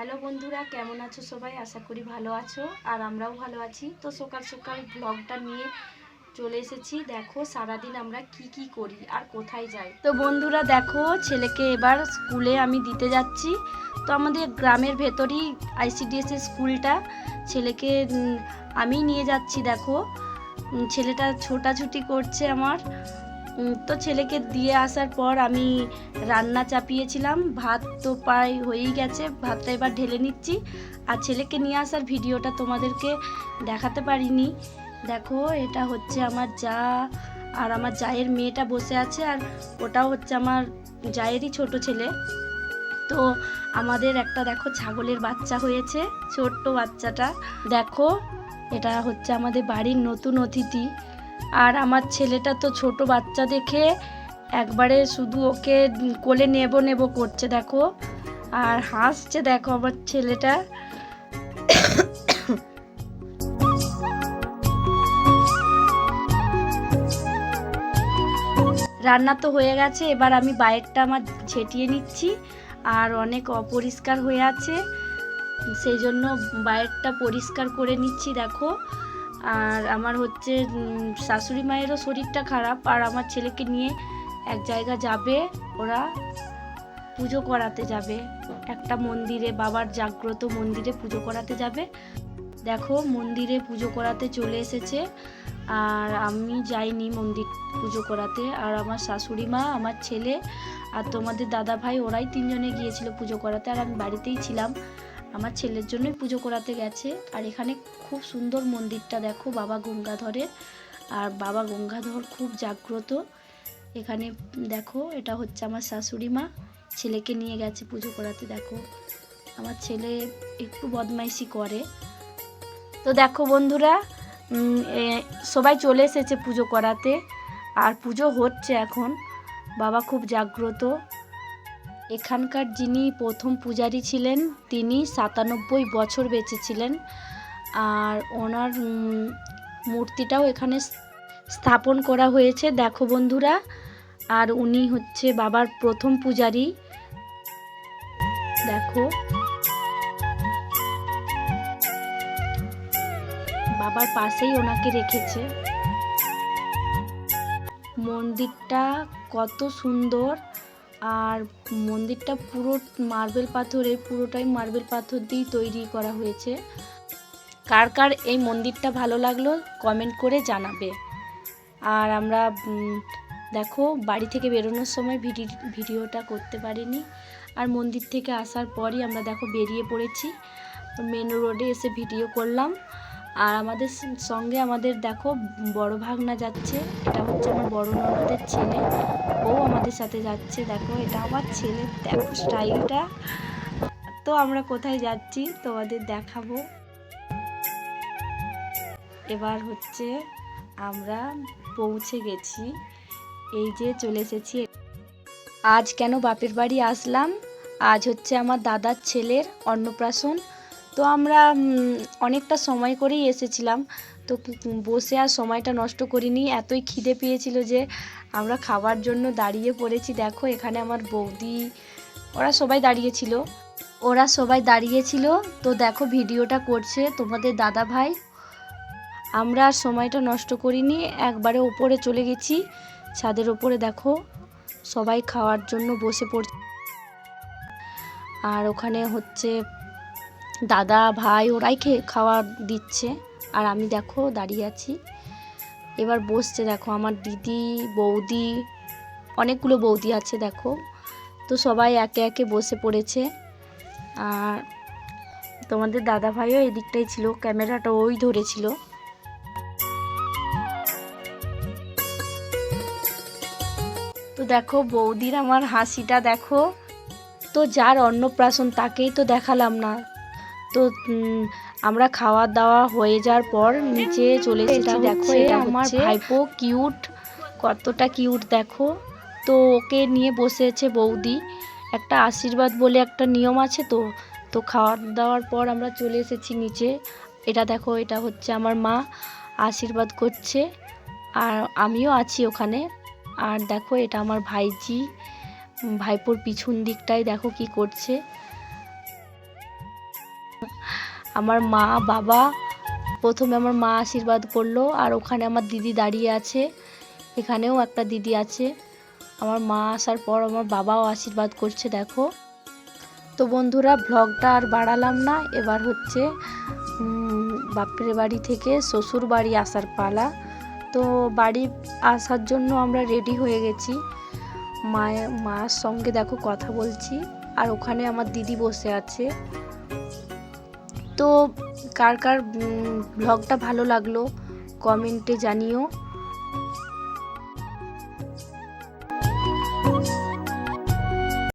Hello বন্ধুরা, কেমন আছো সবাই? আশা করি ভালো আছো আর আমরাও ভালো আছি। তো সকাল সকাল ব্লগটা নিয়ে চলে এসেছি। দেখো সারাদিন আমরা কি কি করি আর কোথায় যাই। তো বন্ধুরা, দেখো ছেলেকে এবার স্কুলে আমি দিতে যাচ্ছি। তো আমাদের গ্রামের ভেতরই আইসিডিএস স্কুলটা। ছেলেকে আমি নিয়ে যাচ্ছি, দেখো। ছেলেটা ছোটাছুটি করছে আমার। তো ছেলেকে দিয়ে আসার পর আমি রান্না চাপিয়েছিলাম। ভাত তো প্রায় হয়েই গেছে, ভাতটা এবার ঢেলে নিচ্ছি। আর ছেলেকে নিয়ে আসার ভিডিওটা তোমাদেরকে দেখাতে পারিনি। দেখো, এটা হচ্ছে আমার যা, আর আমার জায়ের মেয়েটা বসে আছে, আর ওটাও হচ্ছে আমার জায়েরই ছোট ছেলে। তো আমাদের একটা দেখো ছাগলের বাচ্চা হয়েছে, ছোট্ট বাচ্চাটা। দেখো, এটা হচ্ছে আমাদের বাড়ির নতুন অতিথি। আর আমার ছেলেটা তো ছোট বাচ্চা দেখে একবারে শুধু ওকে কোলে নেব নেব করছে, দেখো। আর হাসছে, দেখো আমার ছেলেটা। রান্না তো হয়ে গেছে, এবার আমি বাইরটা আমার ছেটিয়ে নিচ্ছি। আর অনেক অপরিষ্কার হয়ে আছে, সেই জন্য বাইরটা পরিষ্কার করে নিচ্ছি, দেখো। আর আমার হচ্ছে শাশুড়ি মায়েরও শরীরটা খারাপ, আর আমার ছেলেকে নিয়ে এক জায়গা যাবে, ওরা পুজো করাতে যাবে। একটা মন্দিরে, বাবার জাগ্রত মন্দিরে পুজো করাতে যাবে। দেখো, মন্দিরে পুজো করাতে চলে এসেছে, আর আমি যাইনি মন্দির পুজো করাতে। আর আমার শাশুড়ি মা, আমার ছেলে আর তোমাদের দাদা ভাই ওরাই তিনজনে গিয়েছিল পুজো করাতে, আর আমি বাড়িতেই ছিলাম। আমার ছেলের জন্যই পুজো করাতে গেছে। আর এখানে খুব সুন্দর মন্দিরটা দেখো, বাবা গঙ্গাধরের। আর বাবা গঙ্গাধর খুব জাগ্রত। এখানে দেখো, এটা হচ্ছে আমার শাশুড়ি মা। ছেলেকে নিয়ে গেছে পুজো করাতে, দেখো। আমার ছেলে একটু বদমাইশি করে। তো দেখো বন্ধুরা সবাই চলে এসেছে পুজো করাতে। আর পুজো হচ্ছে এখন। বাবা খুব জাগ্রত। এখানকার যিনি প্রথম পূজারী ছিলেন, তিনি সাতানব্বই বছর বেঁচে ছিলেন আর ওনার মূর্তিটাও এখানে স্থাপন করা হয়েছে, দেখো বন্ধুরা। আর উনি হচ্ছে বাবার প্রথম পূজারী। দেখো। বাবার পাশেই ওনাকে রেখেছে। মন্দিরটা কত সুন্দর। আর মন্দিরটা পুরো মার্বেল পাথরের পুরোটাই মার্বেল পাথর দিয়েই তৈরি করা হয়েছে। কার কার এই মন্দিরটা ভালো লাগল কমেন্ট করে জানাবে। আর আমরা দেখো, বাড়ি থেকে বেরোনোর সময় ভিডি, ভিডিওটা করতে পারিনি। আর মন্দির থেকে আসার পরই আমরা দেখো বেরিয়ে পড়েছি। মেন রোডে এসে ভিডিও করলাম। আর আমাদের সঙ্গে আমাদের দেখো বড় ভাগনা যাচ্ছে। এটা হচ্ছে আমার বড় ননদের ছেলে। ও আমাদের সাথে যাচ্ছে। দেখো, এটা আমার ছেলে। দেখো স্টাইলটা তো আমরা কোথায় যাচ্ছি? তোমাদের দেখাবো। এবার হচ্ছে আমরা পৌঁছে গেছি। এই যে চলে এসেছি। আজ কেন বাপের বাড়ি আসলাম? আজ হচ্ছে আমার দাদার ছেলের অন্নপ্রাশন। তো আমরা অনেকটা সময় করেই এসেছিলাম। তো বসে আর সময়টা নষ্ট করিনি। এতই খিদে পেয়েছিল যে আমরা খাবার জন্য দাঁড়িয়ে পড়েছি। দেখো, এখানে আমার বৌদি, ওরা সবাই দাঁড়িয়েছিল। ওরা সবাই দাঁড়িয়েছিল। তো দেখো, ভিডিওটা করছে তোমাদের দাদা ভাই। আমরা আর সময়টা নষ্ট করিনি। একবারে ওপরে চলে গেছি। ছাদের ওপরে দেখো, সবাই খাওয়ার জন্য বসে পড়ছে। আর ওখানে হচ্ছে দাদা, ভাই ওরাই খেয়ে, খাওয়া দিচ্ছে। আর আমি দেখো দাঁড়িয়ে আছি। এবার বসছে দেখো আমার দিদি, বৌদি, অনেকগুলো বৌদি আছে দেখো। তো সবাই একে একে বসে পড়েছে। আর তোমাদের দাদা ভাইও এদিকটাই ছিল, ক্যামেরাটা ওই ধরেছিল। তো দেখো বৌদির আমার হাসিটা দেখো। তো যার অন্নপ্রাশন তাকেই তো দেখালাম না। তো আমরা খাওয়া দাওয়া হয়ে যাওয়ার পর নিচে চলে এসেছি। দেখো এটা আমার ভাইপো কিউট কতটা কিউট দেখো। তো ওকে নিয়ে বসেছে বৌদি। একটা আশীর্বাদ বলে একটা নিয়ম আছে তো। তো খাওয়া দাওয়ার পর আমরা চলে এসেছি নিচে। এটা দেখো এটা হচ্ছে আমার মা আশীর্বাদ করছে। আর আমিও আছি ওখানে। আর দেখো এটা আমার ভাইজি। ভাইপোর পিছন দিকটায় দেখো কি করছে। আমার মা, বাবা, প্রথমে আমার মা আশীর্বাদ করল আর ওখানে আমার দিদি দাঁড়িয়ে আছে। এখানেও একটা দিদি আছে। আমার মা আসার পর আমার বাবাও আশীর্বাদ করছে, দেখো। তো বন্ধুরা ব্লগটা আর বাড়ালাম না। এবার হচ্ছে বাপের বাড়ি থেকে শ্বশুর বাড়ি আসার পালা। তো বাড়ি আসার জন্য আমরা রেডি হয়ে গেছি। মায়ের, মার সঙ্গে দেখো কথা বলছি। আর ওখানে আমার দিদি বসে আছে। তো কার কার ব্লগটা ভালো লাগল কমেন্টে জানিও।